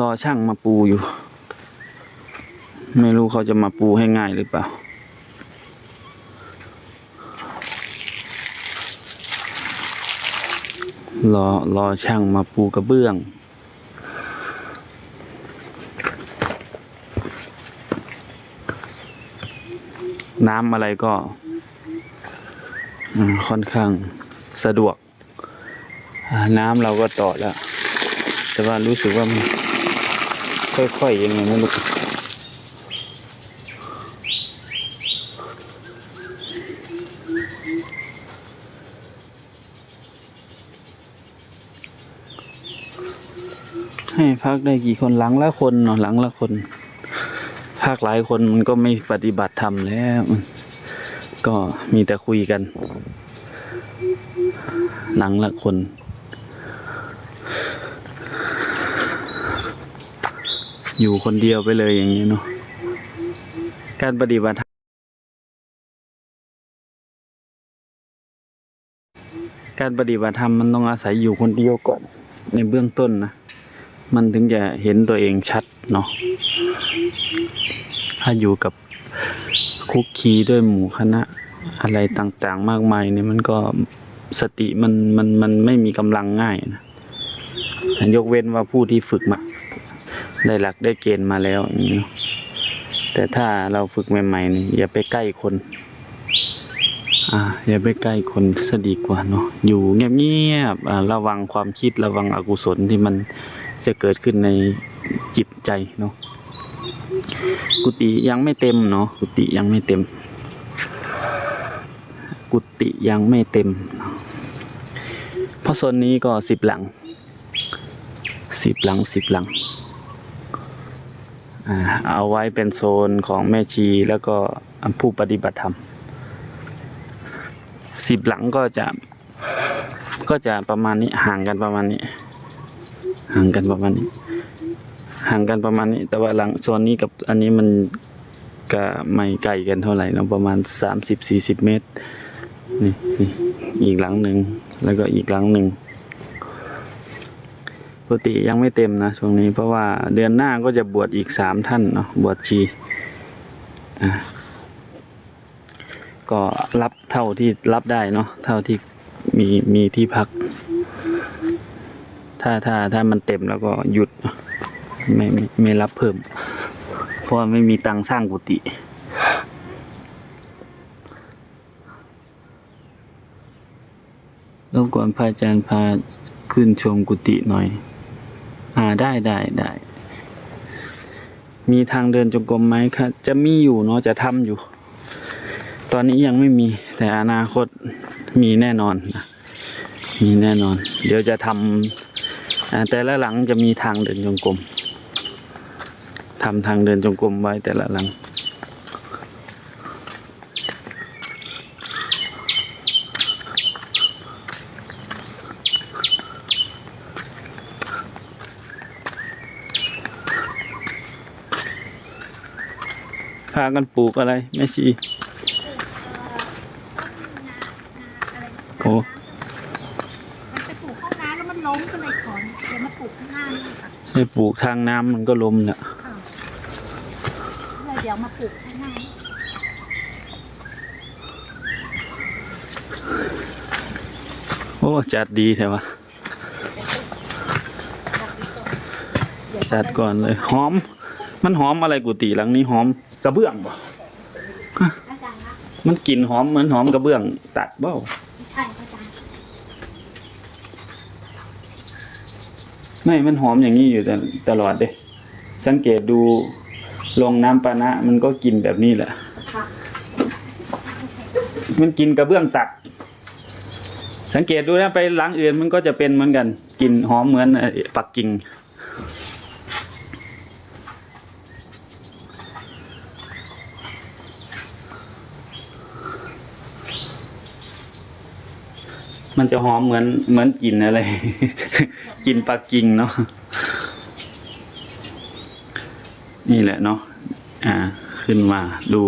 รอช่างมาปูอยู่ ไม่รู้เขาจะมาปูให้ง่ายหรือเปล่า รอรอช่างมาปูกระเบื้องน้ำอะไรก็ค่อนข้างสะดวก น้ำเราก็ต่อแล้ว แต่ว่ารู้สึกว่า ค่อยๆยังไงไม่รู้ให้พักได้กี่คนหลังละคนเนาะหลังละคนพักหลายคนมันก็ไม่ปฏิบัติธรรมแล้วก็มีแต่คุยกัน หลังละคน อยู่คนเดียวไปเลยอย่างนี้เนาะการปฏิบัติธรรมการปฏิบัติธรรมมันต้องอาศัยอยู่คนเดียวก่อน ในเบื้องต้นนะ มันถึงจะเห็นตัวเองชัดเนาะถ้าอยู่กับคุกคีด้วยหมู่คณะอะไรต่างๆ มากมายเนี่ยมันก็สติมันมันมันไม่มีกำลังง่ายนะยกเว้นว่าผู้ที่ฝึกมา ได้หลักได้เกณฑ์มาแล้วอย่างนี้แต่ถ้าเราฝึกใหม่ๆนี่อย่าไปใกล้คน อ่า อย่าไปใกล้คนซะดีกว่าเนาะอยู่เงียบๆระวังความคิดระวังอกุศลที่มันจะเกิดขึ้นในจิตใจเนาะกุฏิยังไม่เต็มเนาะกุฏิยังไม่เต็ม กุฏิยังไม่เต็มเพราะโซนนี้ก็สิบหลังสิบหลังสิบหลัง เอาไว้เป็นโซนของแม่ชีแล้วก็ผู้ปฏิบัติธรรมสิบหลังก็จะก็จะประมาณนี้ห่างกันประมาณนี้ ห่างกันประมาณนี้ ห่างกันประมาณนี้ แต่ว่าหลังโซนนี้กับอันนี้มันก็ไม่ไกลกันเท่าไหร่นะประมาณสามสิบสี่สิบเมตรนี่นี่อีกหลังหนึ่งแล้วก็อีกหลังหนึ่ง กติยังไม่เต็มนะช่วงนี้เพราะว่าเดือนหน้าก็จะบวชอีกสามท่านเนาะบวชชีก็รับเท่าที่รับได้เนาะเท่าที่มีมีที่พัก ถ้าถ้าถ้ามันเต็มแล้วก็หยุด ไม่ไม่ไม่รับเพิ่ม เพราะไม่มีตังสร้างกุฏิรบกวนพระอาจารย์พาขึ้นชมกุฏิหน่อย อ่าได้ได้ได้ มีทางเดินจงกรมไหมครับ จะมีอยู่เนาะจะทำอยู่ ตอนนี้ยังไม่มี แต่อนาคตมีแน่นอนนะมีแน่นอน เดี๋ยวจะทำแต่ละหลังจะมีทางเดินจงกรมทำทางเดินจงกรมไว้แต่ละหลัง กันปลูกอะไรแม่ชีโอ้มันไปปลูกห้องน้ำแล้วมันล้มก็เลยถอนเดี๋ยวมาปลูกข้างหน้านี่ค่ะให้ปลูกทางน้ำมันก็ล้มเนี่ยค่ะเลยเดี๋ยวมาปลูกข้างหน้านี่โอ้จัดดีใช่ปะจัดก่อนเลยหอม มันหอมอะไรกุฏิหลังนี้หอมก ระเบื้องบ่อาจารย์นะมันกลิ่นหอมเหมือนหอมกระเบื้อง ตัดเบ้าไม่ใช่อาจารย์ไม่มันหอมอย่างนี้อยู่ตตลอดเด้สังเกตดูลงน้ำปานะ มันก็กินแบบนี้แหละ ค่ะมันกินกระเบื้องตัด สังเกตดูนะไปหลังอื่นมันก็จะเป็นเหมือนกันกลิ่นหอมเหมือนเอ่อปักกิ่ง มันจะหอมเหมือนเหมือนกลิ่นอะไร กลิ่นปลากิงเนาะนี่แหละเนาะอ่า ขึ้นมาดู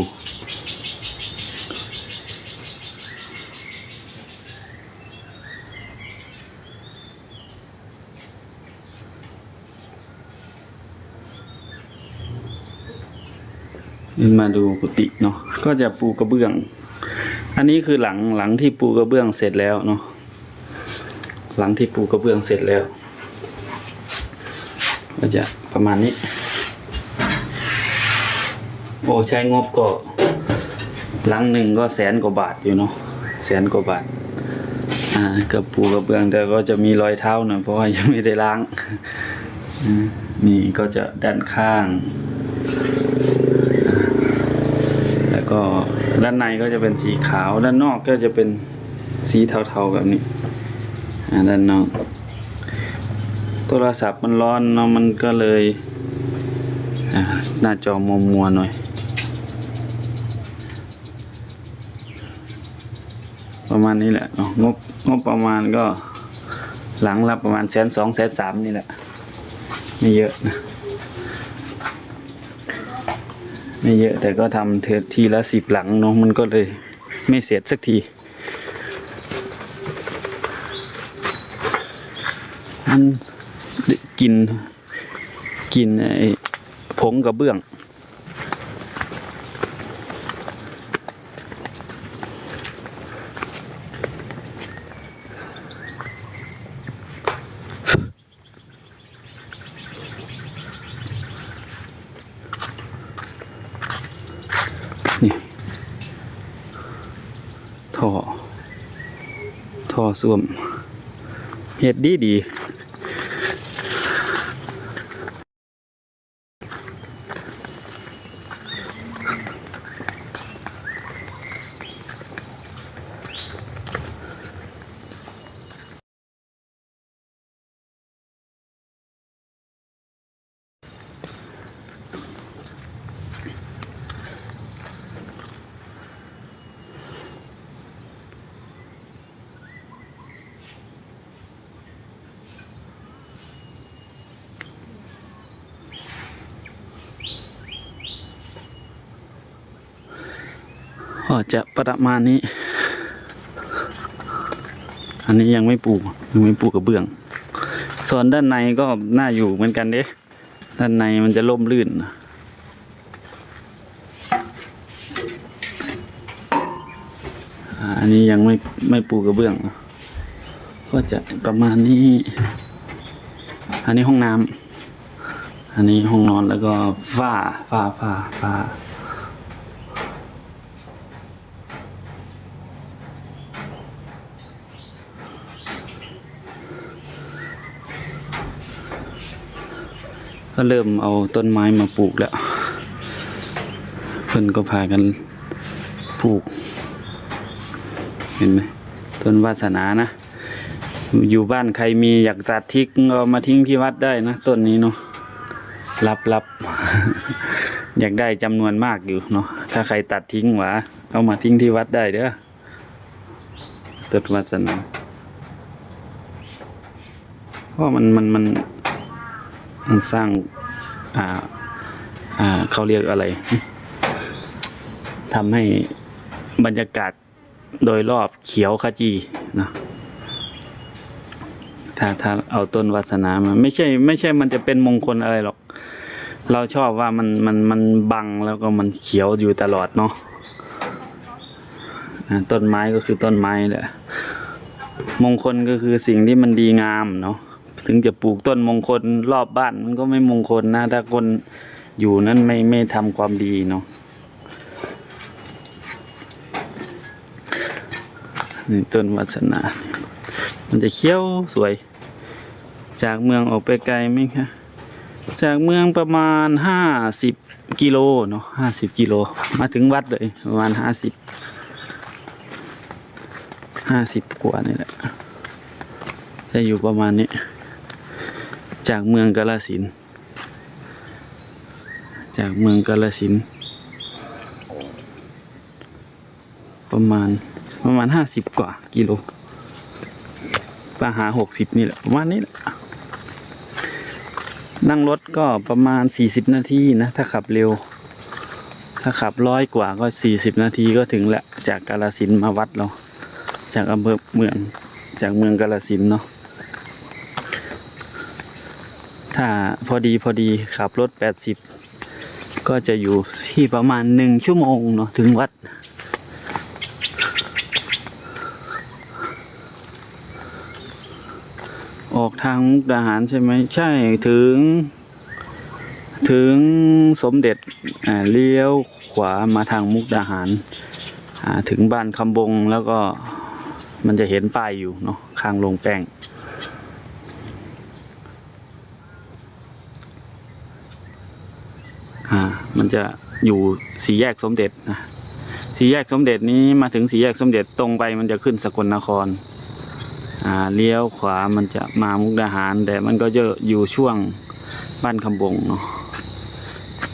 มาดูกุฏิเนาะก็จะปูกระเบื้อง อันนี้คือหลังหลังที่ปูกระเบื้องเสร็จแล้วเนาะ หลังที่ปูกระเบื้องเสร็จแล้วก็จะประมาณนี้ โอ้ใช้งบก็หลังหนึ่งก็แสนกว่าบาทอยู่เนาะแสนกว่าบาทอ่ากับปูกระเบื้องแต่ก็จะมีรอยเท้าหน่อยเพราะว่ายังไม่ได้ล้างนี่ก็จะด้านข้าง แล้วก็ด้านในก็จะเป็นสีขาว ด้านนอกก็จะเป็นสีเทาๆแบบนี้ ด้านนอกโทรศัพท์มันร้อนเนาะมันก็เลยหน้าจอมัวมัวหน่อยประมาณนี้แหละงบงบประมาณก็หลังละประมาณแสนสองแสนสามนี่แหละ ไม่เยอะนะ ไม่เยอะแต่ก็ทำเทอทีละสิบหลังเนาะมันก็เลยไม่เสร็จสักที มันกินกินไอ้ผงกระเบื้อง นี่ท่อท่อส้วมเห็ดดีดี ก็จะประมาณนี้ อันนี้ยังไม่ปลูกยังไม่ปลูกกระเบื้อง ส่วนด้านในก็น่าอยู่เหมือนกันเด้ด้านในมันจะล่มลื่นอันนี้ยังไม่ไม่ปูกระเบื้อง ก็จะประมาณนี้ อันนี้ห้องน้ำอันนี้ห้องนอนแล้วก็ฝ้าฝ้าฝ้าฝ้า ก็เริ่มเอาต้นไม้มาปลูกแล้วเพิ่อนก็พากันปลูก เห็นไหมต้นวาสนานะ อยู่บ้านใครมีอยากตัดทิ้งเอามาทิ้งที่วัดได้นะต้นนี้เนาะรับรับอยากได้จำนวนมากอยู่เนาะถ้าใครตัดทิ้งหวะเอามาทิ้งที่วัดได้เด้อต้นวาสนาเพราะมันมันมัน มันสร้างอ่าอ่าเขาเรียกอะไรทำให้บรรยากาศโดยรอบเขียวขจีนะถ้าถ้าเอาต้นวาสนามาไม่ใช่ ไม่ใช่มันจะเป็นมงคลอะไรหรอก เราชอบว่ามันมันมันบังแล้วก็มันเขียวอยู่ตลอดเนาะต้นไม้ก็คือต้นไม้แหละมงคลก็คือสิ่งที่มันดีงามเนาะ ถึงจะปลูกต้นมงคลรอบบ้านมันก็ไม่มงคลนะ ถ้าคนอยู่นั้นไม่ไม่ทำความดีเนาะนี่ต้นวัสนา มันจะเขี้ยวสวย จากเมืองออกไปไกลไหมคะจากเมืองประมาณห้าสิบกิโลเนาะห้าสิบกิโล มาถึงวัดเลยประมาณห้าสิบห้าสิบกว่านี่แหละ จะอยู่ประมาณนี้ จากเมืองกาลสิน จากเมืองกาลสิน ประมาณประมาณห้าสิบกว่ากิโลปหาหกสิบนี่แหละประมาณนี้แหละนั่งรถก็ประมาณสี่สิบนาทีนะ ถ้าขับเร็ว ถ้าขับร้อยกว่าก็สี่สิบนาทีก็ถึงแหละ จากกาลสินมาวัดเรา จากอำเภอเมือง จากเมืองกาลสินเนาะ ถ้า พอดีพอดีขับรถแปดสิบก็จะอยู่ที่ประมาณหนึ่งชั่วโมงเนาะถึงวัด ออกทางมุกดาหารใช่ไหมใช่ถึง ถึงสมเด็จเลี้ยวขวามาทางมุกดาหาร ถึงบ้านคำบงแล้วก็มันจะเห็นป้ายอยู่เนาะข้างโรงแป้ง อ่า มันจะอยู่สี่แยกสมเด็จนะสี่แยกสมเด็จนี้มาถึงสี่แยกสมเด็จตรงไปมันจะขึ้นสกลนคร อ่าเลี้ยวขวามันจะมามุกดาหาร แต่มันก็จะอยู่ช่วงบ้านคำบงเนาะ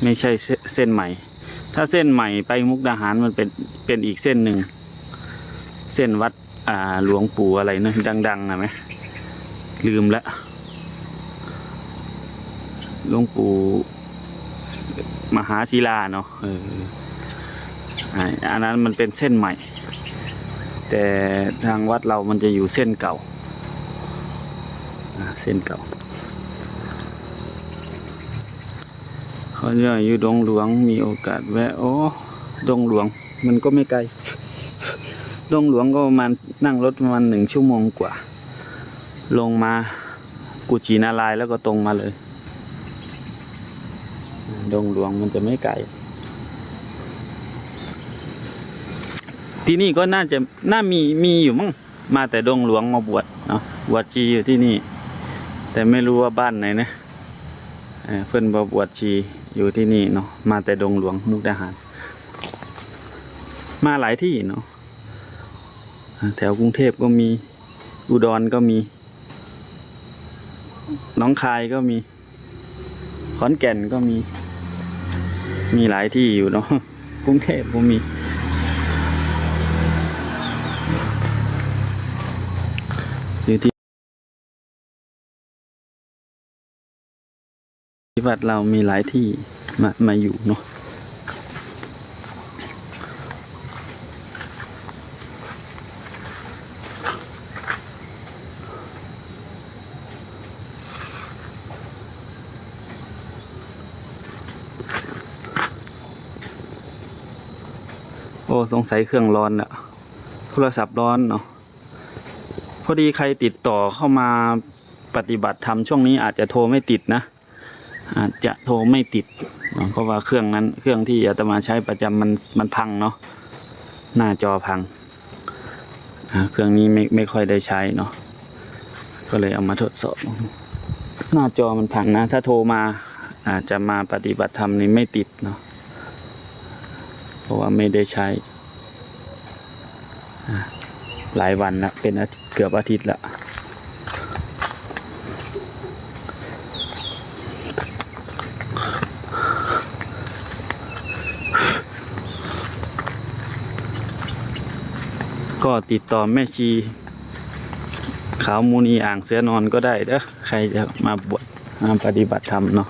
ไม่ใช่เสเส้นใหม่ ถ้าเส้นใหม่ไปมุกดาหารมันเป็นเป็นอีกเส้นหนึ่ง เส้นวัดอ่าหลวงปู่อะไรนะดังๆนะไหมลืมละหลวงปู่ มหาศิลาเนาะเอออ่าอันนั้นมันเป็นเส้นใหม่ แต่ทางวัดเรามันจะอยู่เส้นเก่าอ่าเส้นเก่าเขาเรียกว่าอยู่ดงหลวงมีโอกาสแวะโอ้ดงหลวงมันก็ไม่ไกลดงหลวงก็ประมาณนั่งรถประมาณหนึ่งชั่วโมงกว่า ลงมากุชินารายณ์แล้วก็ตรงมาเลย ดงหลวงมันจะไม่ไกลที่นี่ก็น่าจะน่ามีมีอยู่มั้งมาแต่ดงหลวงมาบวชเนาะบวชชีอยู่ที่นี่ แต่ไม่รู้ว่าบ้านไหนนะเพื่อนมาบวชชีอยู่ที่นี่เนาะมาแต่ดงหลวงมุกดาหาร มาหลายที่เนาะแถวกรุงเทพก็มีอุดรก็มีหน้องคายก็มี ขอนแก่นก็มี มีหลายที่อยู่เนาะกรุงเทพก็มีอยู่ที่ที่วัดเรามีหลายที่มามาอยู่เนาะ สงสัยเครื่องร้อนอะโทรศัพท์ร้อนเนาะพอดีใครติดต่อเข้ามาปฏิบัติธรรมช่วงนี้อาจจะโทรไม่ติดนะ อาจจะโทรไม่ติดเพราะว่าเครื่องนั้นเครื่องที่อาตมาใช้ประจำมันมันพังเนาะหน้าจอพังเครื่องนี้ไม่ไม่ค่อยได้ใช้เนาะก็เลยเอามาทดสอบ หน้าจอมันพังนะ ถ้าโทรมาอาจจะมาปฏิบัติธรรมนี่ไม่ติดเนาะเพราะว่าไม่ได้ใช้ หลายวันละเป็นเกือบอาทิตย์ละก็ติดต่อแม่ชีขาวมูนีอ่างเสือนอนก็ได้เด้อใครจะมาบวชมาปฏิบัติธรรมเนาะ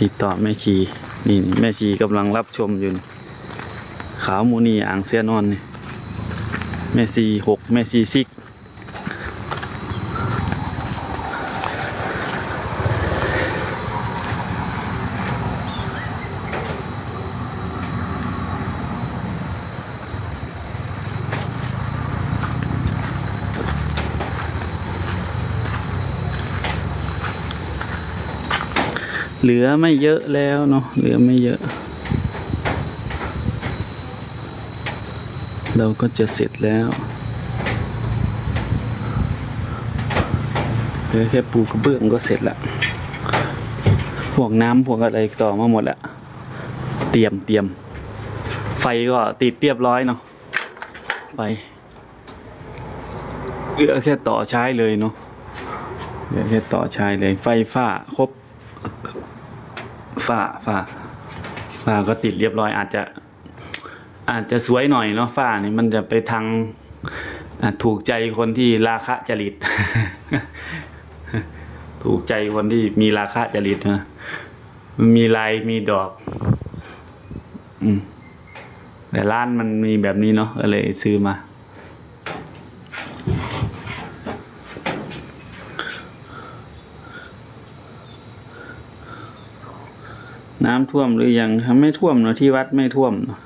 ติดต่อแม่ชีนี่แม่ชีกำลังรับชมอยู่นี่ขาวมูนีอ่างเสือนอนนี่ แม่ซีหกแม่ซีซิกเหลือไม่เยอะแล้วเนาะเหลือไม่เยอะ เราก็จะเสร็จแล้วเหลือแค่ปูกระเบื้องก็เสร็จละพวกน้ำพวกอะไรต่อมาหมดละเตรียมเตรียม ไฟก็ติดเรียบร้อยเนาะไฟเหลือแค่ต่อใช้เลยเนาะเหลือแค่ต่อใช้เลย ไฟฟ้าครบฝ้าฝ้าฝ้าก็ติดเรียบร้อยอาจจะ อาจจะสวยหน่อยเนาะฝ้านี่มันจะไปทางถูกใจคนที่ราคะจริต ถูกใจคนที่มีราคะจริตนะมีลายมีดอก อืมแต่ร้านมันมีแบบนี้เนาะก็เลยซื้อมา น้ำท่วมหรือยังไม่ท่วมเนาะที่วัดไม่ท่วมเนอะ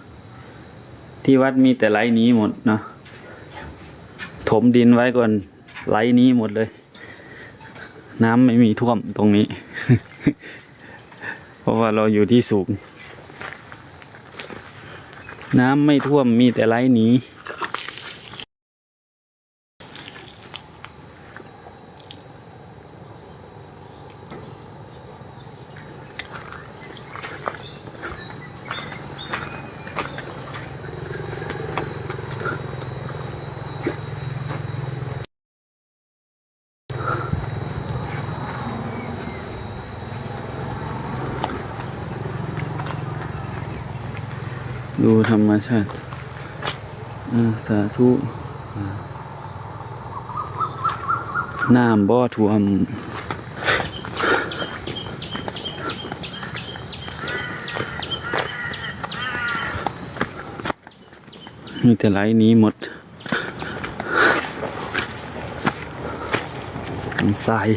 ที่วัดมีแต่ไหลนี้หมดเนาะถมดินไว้ก่อนไหลนี้หมดเลย น้ำไม่มีท่วมตรงนี้ เพราะว่าเราอยู่ที่สูง น้ำไม่ท่วมมีแต่ไหลนี้ ดูธรรมชาติสาธุน้ำบ่อท่วมมีแต่ไหลหนี้หมดดินทราย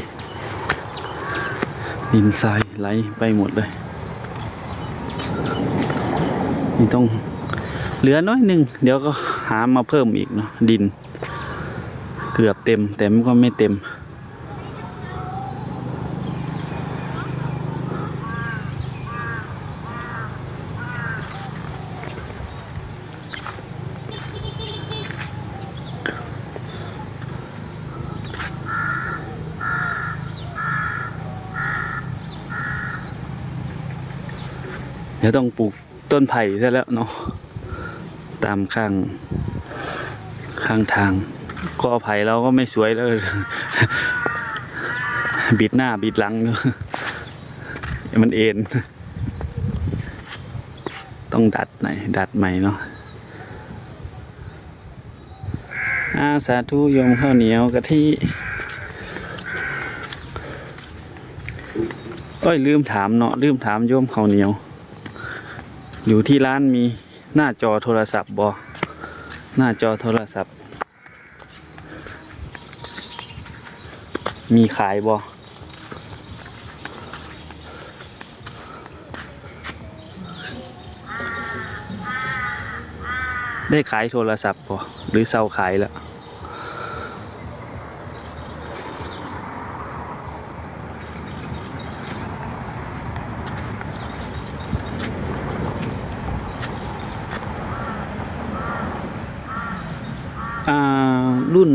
ดินทรายไหลไปหมดเลย นี่ต้องเหลือน้อยหนึ่งเดี๋ยวก็หามาเพิ่มอีกเนาะดิน เกือบเต็ม แต่มันก็ไม่เต็ม เดี๋ยวต้องปลูก ต้นไผ่ซะแล้วเนาะตามข้าง ข้างทางกอไผ่เราก็ไม่สวยแล้ว บิดหน้าบิดหลัง มันเอ็น ต้องดัดหน่อยดัดใหม่เนาะอาสาธุโยมข้าวเหนียวกะทิเอ้ยลืมถามเนาะลืมถามโยมข้าวเหนียว อยู่ที่ร้านมีหน้าจอโทรศัพท์บอหน้าจอโทรศัพท์ มีขายบอได้ขายโทรศัพท์บอหรือเซาขายแล้ว รุ่น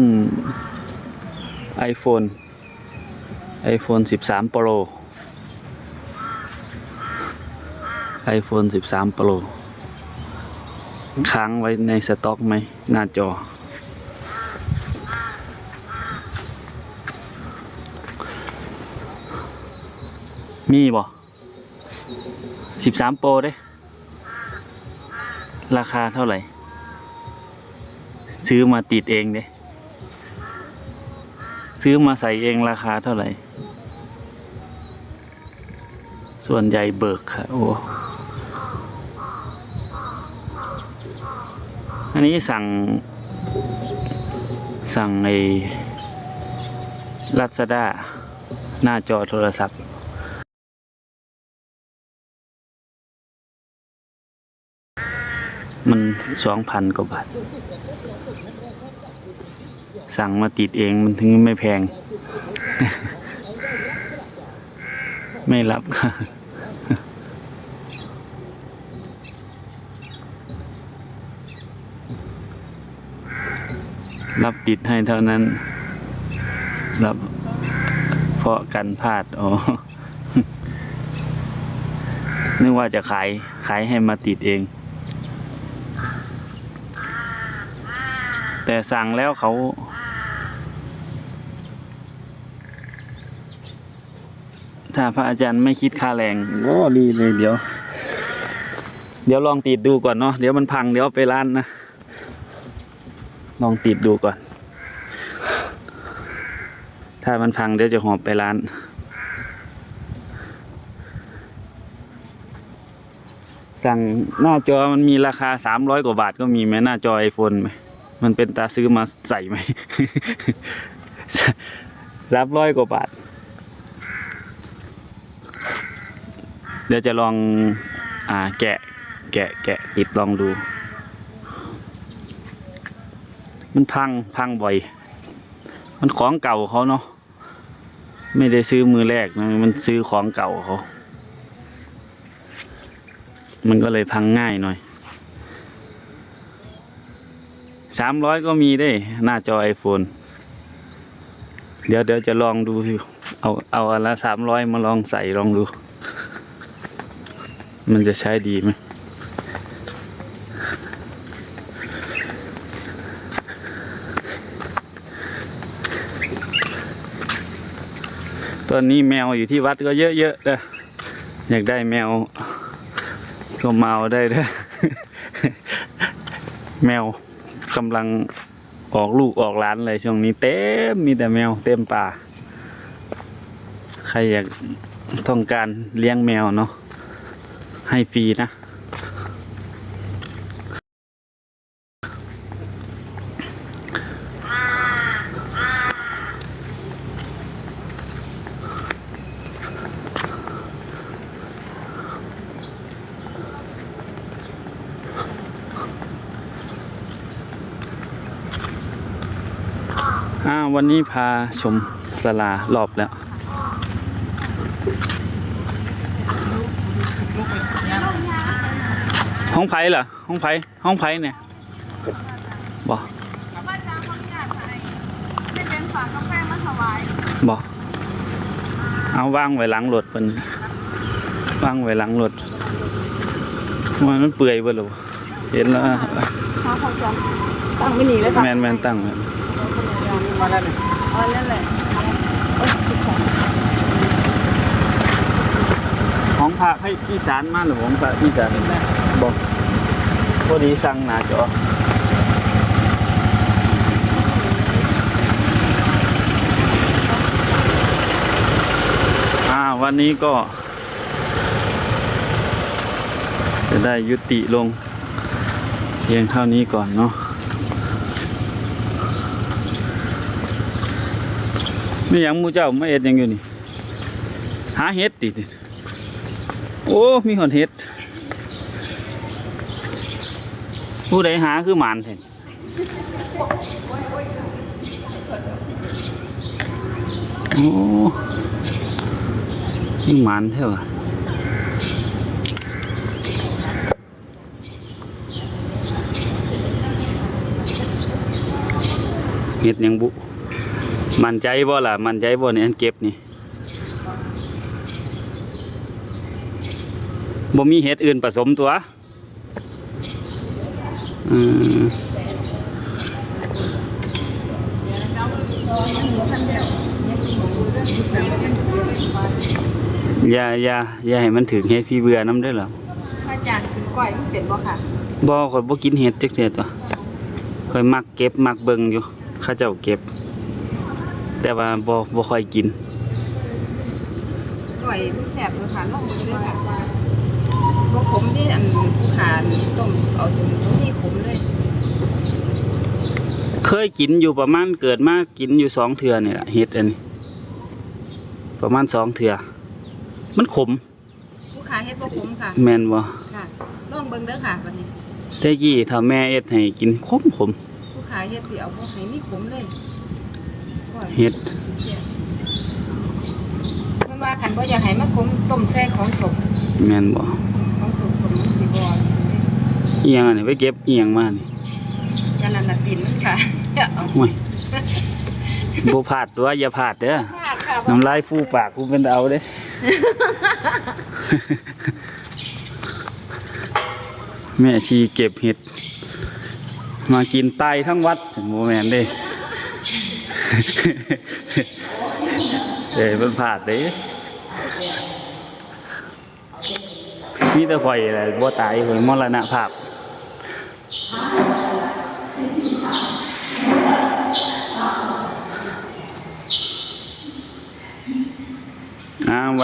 iPhone iPhone 13 Pro iPhone 13 Pro ค้างไว้ในสต็อกไหม หน้าจอ มีบ่13 Pro เด้ ราคาเท่าไหร่ ซื้อมาติดเองเด้ ซื้อมาใส่เองราคาเท่าไหร่ ส่วนใหญ่เบิกค่ะ โอ้ อันนี้สั่ง สั่งในรัชดาหน้าจอโทรศัพท์มันสองพันกว่าบาท สั่งมาติดเองมันถึงไม่แพง ไม่รับค่ะรับติดให้เท่านั้น รับเพราะกันพลาดอ๋อนึกว่าจะขายขายให้มาติดเอง แต่สั่งแล้วเขา ถ้าพระอาจารย์ไม่คิดค่าแรงก็ดีเลยเดี๋ยว เดี๋ยวลองติดดูก่อนเนาะเดี๋ยวมันพังเดี๋ยวเอาไปร้านนะลองติดดูก่อน ถ้ามันพังเดี๋ยวจะหอบไปร้านสั่งหน้าจอมันมีราคาสามร้อยกว่าบาทก็มีไหมหน้าจอไอโฟนไหมมันเป็นตาซื้อมาใส่ไหมรับร้อยกว่าบาท เดี๋ยวจะลองอ่าแกะแกะแกะปิดลองดู มันพังพังบ่อย มันของเก่าเขาเนาะไม่ได้ซื้อมือแรกนะมันซื้อของเก่าเขา มันก็เลยพังง่ายหน่อยสามร้อยก็มีได้ หน้าจอไอโฟนเดี๋ยวเดี๋ยวจะลองดู เอาเอาอันละสามร้อยมาลองใส่ลองดู มันจะใช้ดีไหมตอนนี้แมวอยู่ที่วัดก็เยอะๆเด้ออยากได้แมว ก็มาเอาได้เด้อแมวกำลังออกลูกออกหลานเลยช่วงนี้เต็มมีแต่แมวเต็มป่า ใครอยากต้องการเลี้ยงแมวเนาะ ให้ฟรีนะ วันนี้พาชมสลารอบแล้ว ห้องไผ่เหรอห้องไผ่ห้องไผ่เนี่ยบอกพระอาจารย์เขาอยากใส่ได้เป็นฝากกาแฟมาถวายบอกเอาว่างไว้หลังรถเป็นว่างไว้หลังรถว่ามันเปื่อยเบ่หรอเห็นแล้วเขาเขาจะตั้งไม่หนีเลยค่ะแมนแมนตั้งไว้วันนั้นวันนั้นแหละของพระให้พี่สารมาหรือของพระพี่สาร บอกพอดีสั่งหนาจอวันนี้ก็ จะได้ยุติลงเพียงเท่านี้ก่อนเนาะนี่ยังมูเจ้าไม่เอ็ดยังอยู่นี่ หาเห็ดติดโอ้ มีหอนเห็ด ผู้ใดหาคือหมานแทนโอ้นี่หมานเท่าเห็ดยังบุ มันใจบ่ล่ะ มันใจบ่เนี่ยอันเก็บนี่บ่มีเห็ดอื่นผสมตัว อืมอย่าอย่าอย่าให้มันถึงเห็ดพี่เบื่อน้ำได้อเหรอพระอาจารย์คือก้อยมันเป็นบ่ค่ะบ่ข่อยบ่กินเห็ดจักเทื่อตัวข่อยมักเก็บมักเบิ่งอยู่เข้าเจ้าเก็บ แต่ว่าบ่บ่ค่อยกินก้อยมันแสบเลยค่ะลงไปเลยค่ะ บ่ขมที่อันผู้ขานี่ต้มเอาตรงนี้ขมเลยเคยกินอยู่ประมาณเกิดมากินอยู่สองเทื่อนี่แหละเห็ดอันนี้ประมาณสองเทื่อมันขม ผู้ขาเฮ็ดบ่ขมค่ะ แม่นบ่ค่ะลองเบิ่งเด้อค่ะบัดนี้แต่กี้ถ้าแม่เอ็ดให้กินขมขมผู้ขายเฮ็ดสิเอาบ่ให้มีขมเลยก้อยเฮ็ดสิเจ็ดมันว่าคันบ่อยากให้มันขมต้มแซ่ของสมแม่นบ่ ของสมสมมันสิบ่ อีหยังอันนี้ไปเก็บอีหยังมานี่กันนั่นน่ะปิ่นมันค่ะเอาโอ้ยบ่พลาดตัวอย่าพลาดเด้อค่ะค่ะน้ำลายฟูปากกูเป็นเอาเด้ แม่ชีเก็บเห็ด มากินไตทั้งวัดโมแมนเด้ เอ้ยมันพลาดเด้มีแต่ข่อยแหละบ่ตายข่อยมรณภาพอ่า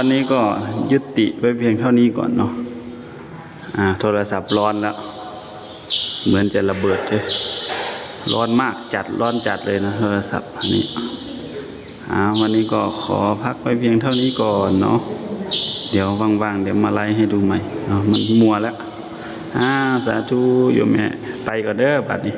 วันนี้ก็ยุติไว้เพียงเท่านี้ก่อนเนาะอ่า โทรศัพท์ร้อนแล้ว เหมือนจะระเบิดเลยร้อนมากจัดร้อนจัดเลยนะโทรศัพท์อันนี้อ่าวันนี้ก็ขอพักไว้เพียงเท่านี้ก่อนเนาะเดี๋ยวว่างๆ เดี๋ยวมาไล่ให้ดูใหม่อ๋อมันมัวแล้ว อ่าสาธุโยมแม่ไปก่อนเด้อบัดนี้